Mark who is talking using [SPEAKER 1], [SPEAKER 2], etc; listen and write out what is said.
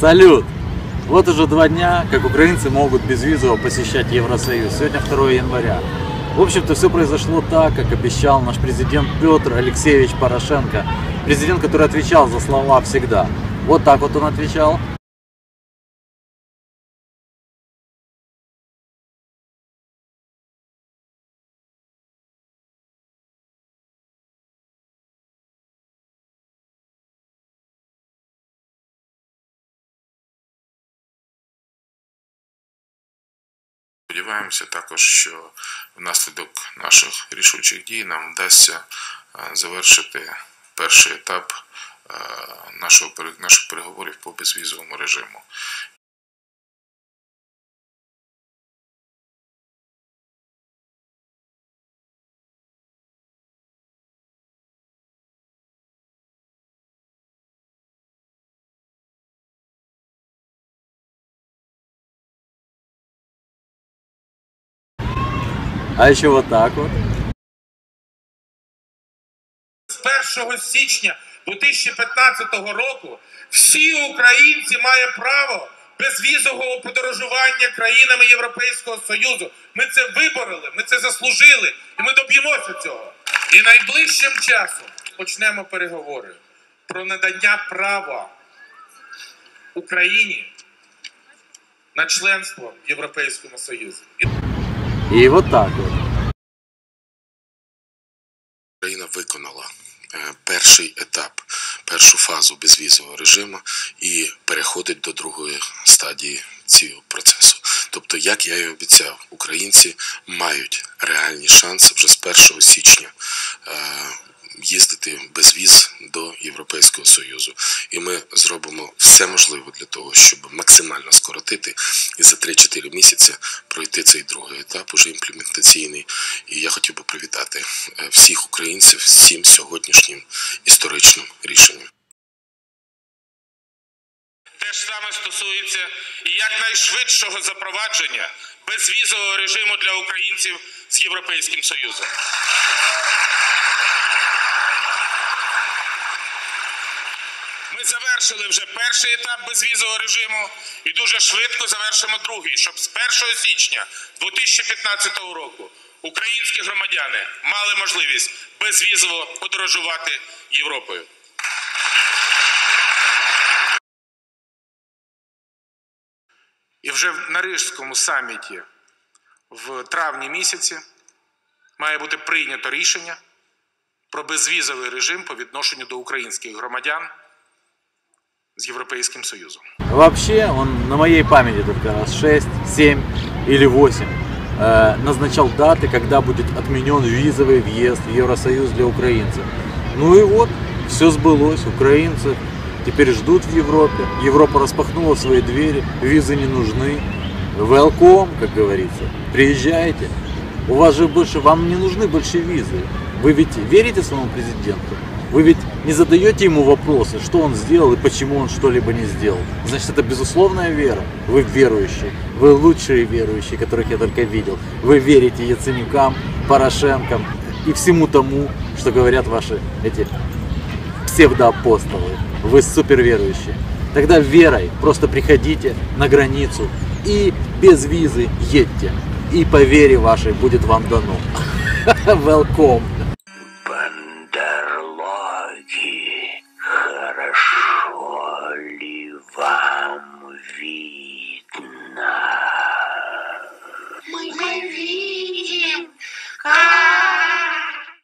[SPEAKER 1] Салют! Вот уже два дня, как украинцы могут безвизово посещать Евросоюз. Сегодня 2 января. В общем-то, все произошло так, как обещал наш президент Петр Алексеевич Порошенко. Президент, который отвечал за слова всегда. Вот так вот он отвечал.
[SPEAKER 2] Сподіваємося також, що внаслідок наших рішучих дій нам вдасться е, завершити перший етап е, наших переговорів по безвізовому режиму.
[SPEAKER 1] А еще вот так вот.
[SPEAKER 3] з 1 січня 2015 року всі українці мають право безвізового подорожування країнами Європейського Союзу. Ми це вибороли, ми це заслужили, і ми доб'ємося цього. І найближчим часом почнемо переговори про надання права Україні на членство в Європейському Союзі.
[SPEAKER 1] И вот так вот.
[SPEAKER 2] Україна виконала е, перший етап, першу фазу безвізового режиму і переходить до другої стадії цього процесу. Тобто, як я і обіцяв, українці мають реальні шанси вже з 1 січня е, їздити без віз до Союзу. І ми зробимо все можливе для того, щоб максимально скоротити і за 3-4 місяці пройти цей другий етап, уже імплементаційний. І я хотів би привітати е, всіх українців з цим сьогоднішнім історичним рішенням.
[SPEAKER 3] Те ж саме стосується і якнайшвидшого запровадження безвізового режиму для українців з Європейським Союзом. Ми завершили вже перший етап безвізового режиму і дуже швидко завершимо другий, щоб з 1 січня 2015 року українські громадяни мали можливість безвізово подорожувати Європою. І вже на Рижському саміті в травні місяці має бути прийнято рішення про безвізовий режим по відношенню до українських громадян з Європейським Союзом.
[SPEAKER 1] Вообще, он на моей памяти только раз 6, 7 или 8 э, назначал даты, когда будет отменен визовый въезд в Евросоюз для украинцев. Ну и вот, все сбылось. Украинцы теперь ждут в Европе. Европа распахнула свои двери, визы не нужны. Welcome, как говорится. Приезжайте. У вас же больше, вам не нужны больше визы. Вы ведь верите своему президенту? Вы ведь не задаете ему вопросы, что он сделал и почему он что-либо не сделал. Значит, это безусловная вера. Вы верующие. Вы лучшие верующие, которых я только видел. Вы верите Яценюкам, Порошенкам и всему тому, что говорят ваши эти псевдоапостолы. Вы суперверующие. Тогда верой просто приходите на границу и без визы едьте. И по вере вашей будет вам дано. Welcome.